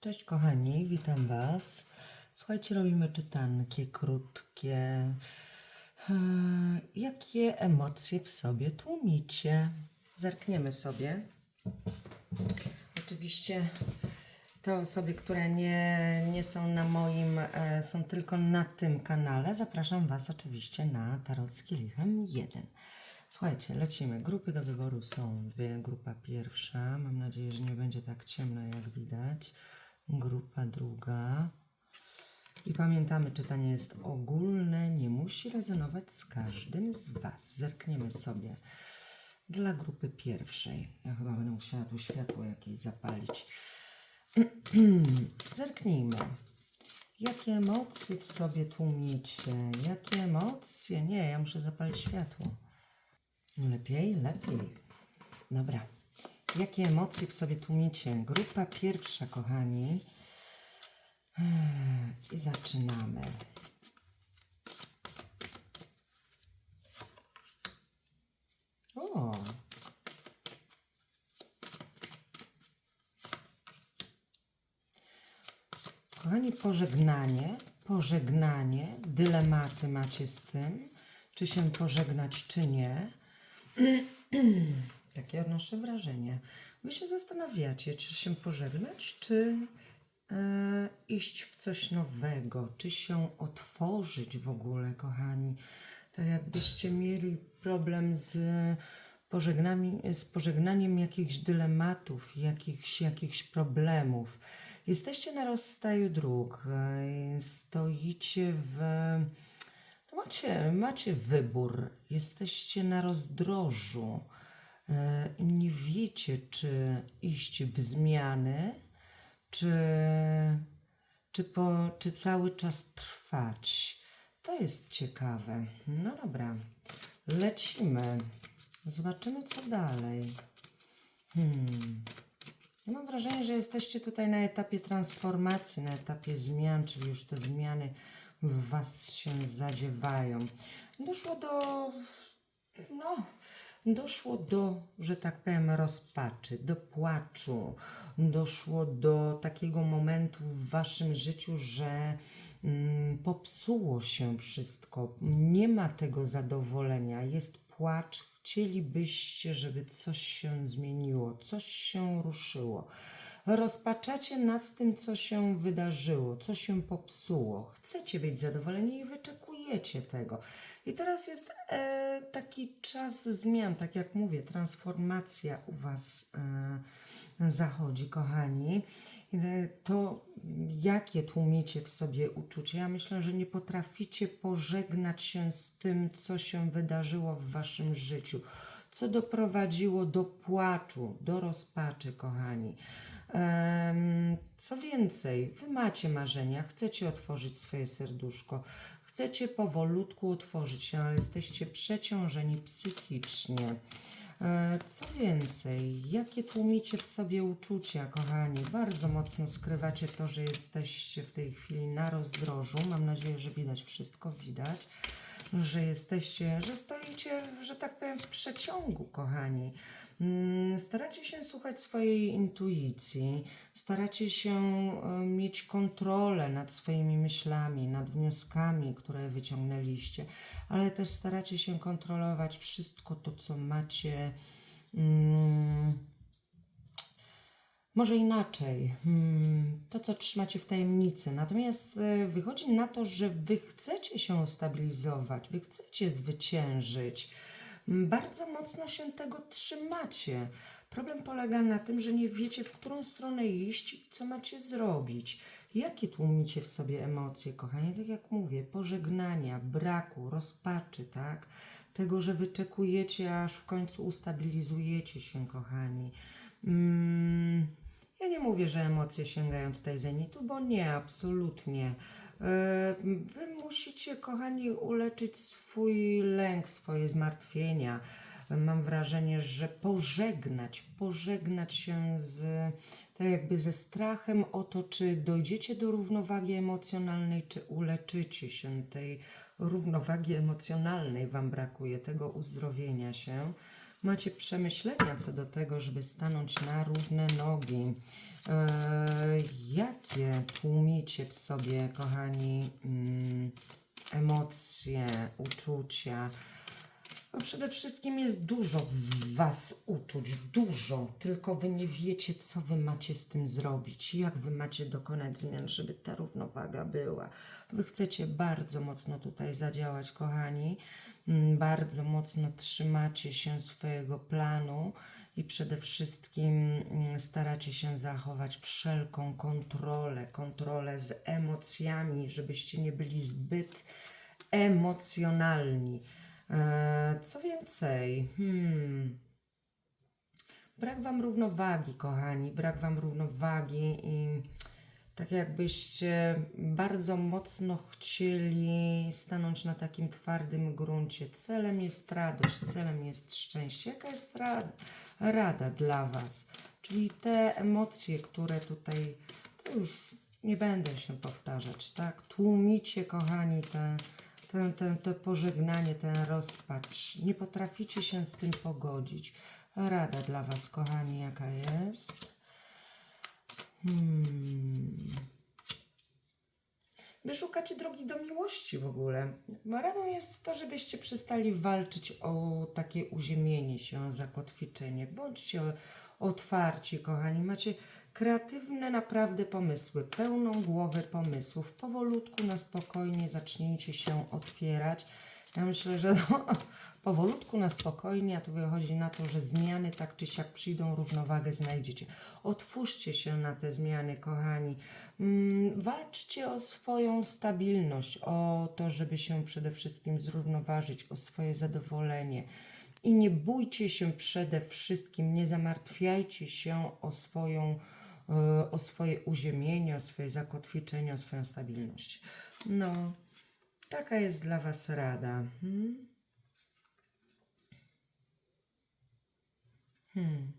Cześć kochani, witam Was. Słuchajcie, robimy czytanki krótkie. Eee, Jakie emocje w sobie tłumicie? Zerkniemy sobie. Oczywiście te osoby, które nie, nie są na moim, e, są tylko na tym kanale, zapraszam Was oczywiście na Tarot z Kielichem 1. Słuchajcie, lecimy. Grupy do wyboru są dwie. Grupa pierwsza, mam nadzieję, że nie będzie tak ciemno jak widać. Grupa druga. I pamiętamy, czytanie jest ogólne, nie musi rezonować z każdym z Was. Zerkniemy sobie dla grupy pierwszej. Ja chyba będę musiała tu światło jakieś zapalić. Zerknijmy. Jakie emocje w sobie tłumicie? Jakie emocje? Nie, ja muszę zapalić światło. Lepiej, lepiej. Dobra. Jakie emocje w sobie tłumicie? Grupa pierwsza, kochani. I zaczynamy. O! Kochani, pożegnanie, pożegnanie, dylematy macie z tym, czy się pożegnać, czy nie. Takie odnoszę wrażenie. Wy się zastanawiacie, czy się pożegnać, czy e, iść w coś nowego, czy się otworzyć w ogóle, kochani. Tak jakbyście mieli problem z z pożegnaniem jakichś dylematów, jakichś, jakichś problemów. Jesteście na rozstaju dróg, e, stoicie w no macie, macie wybór, jesteście na rozdrożu nie wiecie, czy iść w zmiany, czy, czy, po, czy cały czas trwać. To jest ciekawe. No dobra, lecimy. Zobaczymy, co dalej. Hmm. Ja mam wrażenie, że jesteście tutaj na etapie transformacji, na etapie zmian, czyli już te zmiany w Was się zadziewają. Doszło do, no, doszło do, że tak powiem, rozpaczy, do płaczu. Doszło do takiego momentu w Waszym życiu, że mm, popsuło się wszystko. Nie ma tego zadowolenia, jest płacz. Chcielibyście, żeby coś się zmieniło, coś się ruszyło. Rozpaczacie nad tym, co się wydarzyło, co się popsuło. Chcecie być zadowoleni i wyczekujecie tego. I teraz jest e, taki czas zmian, tak jak mówię, transformacja u Was e, zachodzi, kochani. E, To jakie tłumicie w sobie uczucia? Ja myślę, że nie potraficie pożegnać się z tym, co się wydarzyło w Waszym życiu, co doprowadziło do płaczu, do rozpaczy, kochani. Co więcej, wy macie marzenia, chcecie otworzyć swoje serduszko, chcecie powolutku otworzyć się, ale jesteście przeciążeni psychicznie. E, Co więcej, jakie tłumicie w sobie uczucia, kochani? Bardzo mocno skrywacie to, że jesteście w tej chwili na rozdrożu. Mam nadzieję, że widać wszystko, widać, że jesteście, że stoicie, że tak powiem, w przeciągu, kochani. Mm, Staracie się słuchać swojej intuicji, staracie się e, mieć kontrolę nad swoimi myślami, nad wnioskami, które wyciągnęliście, ale też staracie się kontrolować wszystko to, co macie. Mm, może inaczej, hmm, to co trzymacie w tajemnicy. Natomiast e, wychodzi na to, że wy chcecie się stabilizować, wy chcecie zwyciężyć. Bardzo mocno się tego trzymacie. Problem polega na tym, że nie wiecie, w którą stronę iść i co macie zrobić. Jakie tłumicie w sobie emocje, kochani? Tak jak mówię, pożegnania, braku, rozpaczy, tak? Tego, że wyczekujecie, aż w końcu ustabilizujecie się, kochani. Mm, ja nie mówię, że emocje sięgają tutaj zenitu, bo nie, absolutnie. Wy musicie, kochani, uleczyć swój lęk, swoje zmartwienia. Mam wrażenie, że pożegnać, pożegnać się z, tak jakby ze strachem o to, czy dojdziecie do równowagi emocjonalnej, czy uleczycie się tej równowagi emocjonalnej. Wam brakuje tego uzdrowienia się. Macie przemyślenia co do tego, żeby stanąć na równe nogi. E, jakie tłumicie w sobie, kochani, mm, emocje, uczucia? No przede wszystkim jest dużo w Was uczuć, dużo, tylko Wy nie wiecie, co Wy macie z tym zrobić, jak Wy macie dokonać zmian, żeby ta równowaga była. Wy chcecie bardzo mocno tutaj zadziałać, kochani, Mm, bardzo mocno trzymacie się swojego planu i przede wszystkim mm, staracie się zachować wszelką kontrolę, kontrolę z emocjami, żebyście nie byli zbyt emocjonalni. E, Co więcej, hmm, brak wam równowagi, kochani, brak wam równowagi i tak jakbyście bardzo mocno chcieli stanąć na takim twardym gruncie. Celem jest radość, celem jest szczęście. Jaka jest rada, rada dla was? Czyli te emocje, które tutaj, to już nie będę się powtarzać, tak? Tłumicie, kochani, te, te, te, te pożegnanie, ten rozpacz. Nie potraficie się z tym pogodzić. Rada dla Was, kochani, jaka jest? Hmm. Wy szukacie drogi do miłości w ogóle. Radą jest to, żebyście przestali walczyć o takie uziemienie się, zakotwiczenie. Bądźcie otwarci, kochani. Macie kreatywne naprawdę pomysły, pełną głowę pomysłów. Powolutku, na spokojnie zacznijcie się otwierać. Ja myślę, że no, powolutku, na spokojnie, a tu wychodzi na to, że zmiany tak czy siak przyjdą, równowagę znajdziecie. Otwórzcie się na te zmiany, kochani. Mm, walczcie o swoją stabilność, o to, żeby się przede wszystkim zrównoważyć, o swoje zadowolenie. I nie bójcie się przede wszystkim, nie zamartwiajcie się o swoją, e, o swoje uziemienie, o swoje zakotwiczenie, o swoją stabilność. No, taka jest dla Was rada. Hmm? Hmm.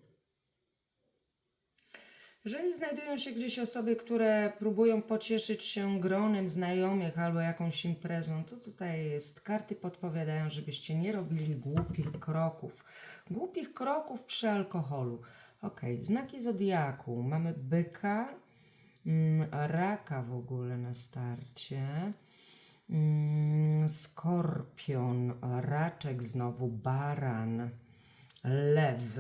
Jeżeli znajdują się gdzieś osoby, które próbują pocieszyć się gronem znajomych albo jakąś imprezą, to tutaj jest. Karty podpowiadają, żebyście nie robili głupich kroków. Głupich kroków przy alkoholu. Ok, znaki zodiaku. Mamy byka, mm, raka w ogóle na starcie. Mm, skorpion, raczek znowu, baran, lew.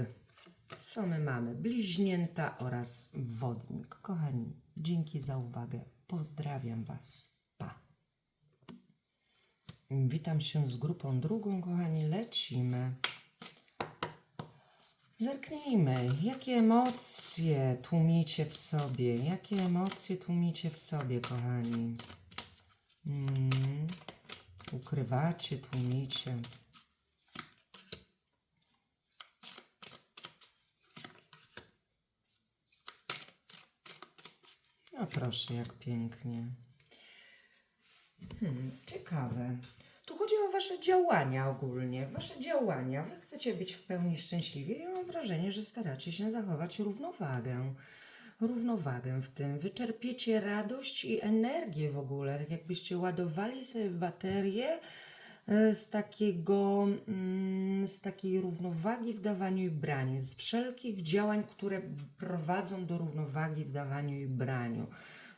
Co my mamy? Bliźnięta oraz wodnik. Kochani, dzięki za uwagę. Pozdrawiam Was. Pa. Witam się z grupą drugą, kochani. Lecimy. Zerknijmy, jakie emocje tłumicie w sobie. Jakie emocje tłumicie w sobie, kochani. Mm. Ukrywacie, tłumicie. No proszę, jak pięknie. Hmm, ciekawe. Tu chodzi o Wasze działania ogólnie. Wasze działania. Wy chcecie być w pełni szczęśliwi i mam wrażenie, że staracie się zachować równowagę. Równowagę w tym. Wyczerpiecie radość i energię w ogóle. Tak jakbyście ładowali sobie baterię e, z takiego, mm, z takiej równowagi w dawaniu i braniu, z wszelkich działań, które prowadzą do równowagi w dawaniu i braniu.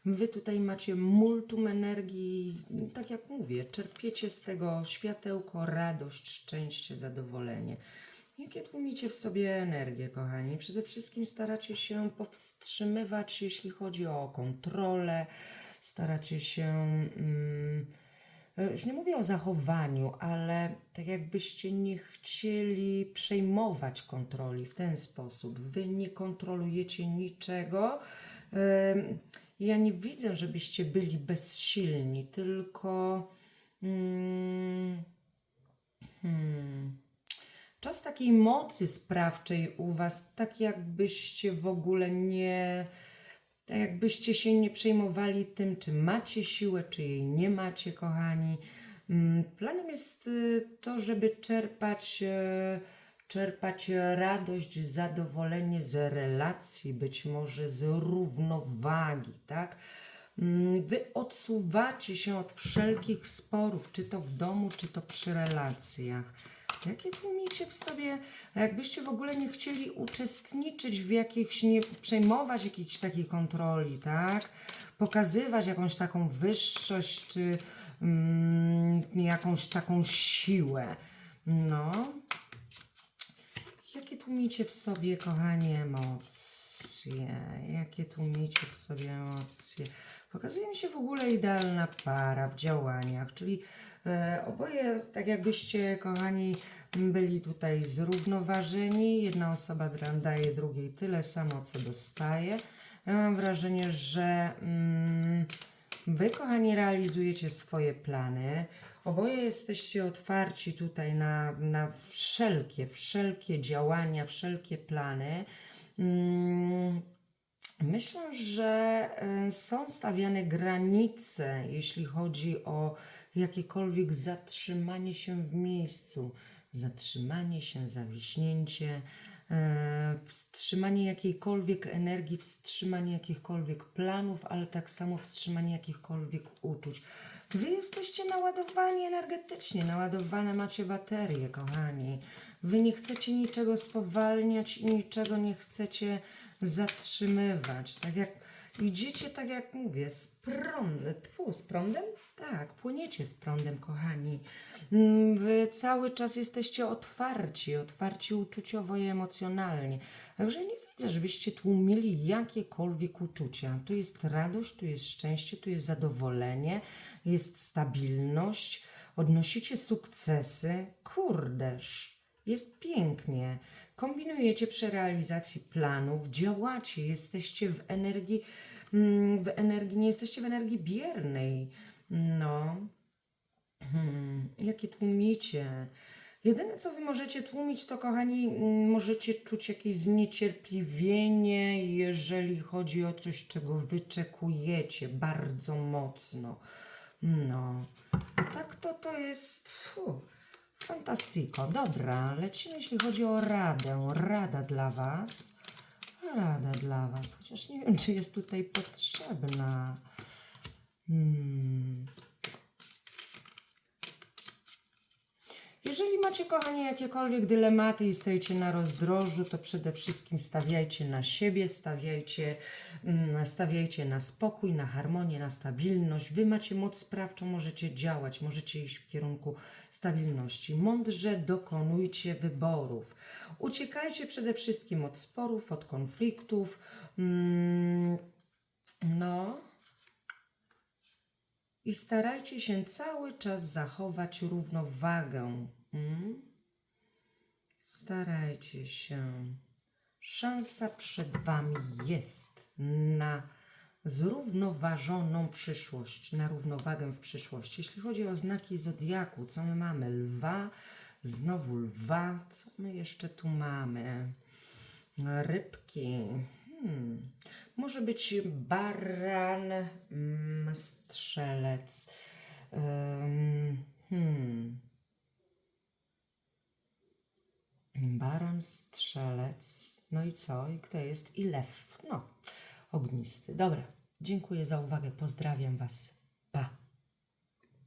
Wy tutaj macie multum energii, tak jak mówię, czerpiecie z tego światełko, radość, szczęście, zadowolenie. Jakie tłumicie w sobie energię, kochani? Przede wszystkim staracie się powstrzymywać, jeśli chodzi o kontrolę, staracie się. Mm, e, już nie mówię o zachowaniu, ale tak jakbyście nie chcieli przejmować kontroli w ten sposób. Wy nie kontrolujecie niczego. Ja nie widzę, żebyście byli bezsilni, tylko. Mm, hmm, czas takiej mocy sprawczej u Was, tak jakbyście w ogóle nie. Tak jakbyście się nie przejmowali tym, czy macie siłę, czy jej nie macie, kochani. Mm, Planem jest y, to, żeby czerpać, e, czerpać radość, zadowolenie z relacji, być może z równowagi, tak? Mm, Wy odsuwacie się od wszelkich sporów, czy to w domu, czy to przy relacjach. Jakie tłumicie w sobie, jakbyście w ogóle nie chcieli uczestniczyć w jakichś, nie przejmować jakiejś takiej kontroli, tak? Pokazywać jakąś taką wyższość, czy mm, jakąś taką siłę. No. Jakie tłumicie w sobie, kochani, emocje? Jakie tłumicie w sobie emocje? Pokazuje mi się w ogóle idealna para w działaniach, czyli oboje, tak jakbyście, kochani, byli tutaj zrównoważeni. Jedna osoba daje drugiej tyle samo, co dostaje. Ja mam wrażenie, że mm, Wy, kochani, realizujecie swoje plany. Oboje jesteście otwarci tutaj na, na wszelkie, wszelkie działania, wszelkie plany. Mm, Myślę, że y, są stawiane granice, jeśli chodzi o jakiekolwiek zatrzymanie się w miejscu. Zatrzymanie się, zawiśnięcie, e, wstrzymanie jakiejkolwiek energii, wstrzymanie jakichkolwiek planów, ale tak samo wstrzymanie jakichkolwiek uczuć. Wy jesteście naładowani energetycznie, naładowane macie baterie, kochani. Wy nie chcecie niczego spowalniać i niczego nie chcecie zatrzymywać. Tak jak idziecie, tak jak mówię, z prądem. Z prądem? Tak, płyniecie z prądem, kochani. Mm, Wy cały czas jesteście otwarci, otwarci uczuciowo i emocjonalnie. Także nie widzę, żebyście tłumili jakiekolwiek uczucia. Tu jest radość, tu jest szczęście, tu jest zadowolenie, jest stabilność, odnosicie sukcesy. Kurdeż, jest pięknie. Kombinujecie przy realizacji planów, działacie, jesteście w energii, mm, w energii, nie jesteście w energii biernej. No. Hmm, jakie tłumicie? Jedyne, co wy możecie tłumić, to kochani, mm, możecie czuć jakieś zniecierpliwienie, jeżeli chodzi o coś, czego wyczekujecie bardzo mocno. No. A tak to to jest. Fu, fantastico. Dobra, lecimy, jeśli chodzi o radę. Rada dla Was. Rada dla Was. Chociaż nie wiem, czy jest tutaj potrzebna. Hmm. Jeżeli macie, kochani, jakiekolwiek dylematy i stoicie na rozdrożu, to przede wszystkim stawiajcie na siebie, stawiajcie, mm, stawiajcie na spokój, na harmonię, na stabilność. Wy macie moc sprawczą, możecie działać, możecie iść w kierunku stabilności. Mądrze dokonujcie wyborów. Uciekajcie przede wszystkim od sporów, od konfliktów. Mm, no. I starajcie się cały czas zachować równowagę. Mm? Starajcie się. Szansa przed Wami jest na zrównoważoną przyszłość, na równowagę w przyszłości. Jeśli chodzi o znaki zodiaku, co my mamy? Lwa, znowu lwa. Co my jeszcze tu mamy? Rybki. Hmm. Może być baran, mm, strzelec. Hmm. Baran, strzelec. No i co? I kto jest? I lew. No, ognisty. Dobra. Dziękuję za uwagę. Pozdrawiam Was.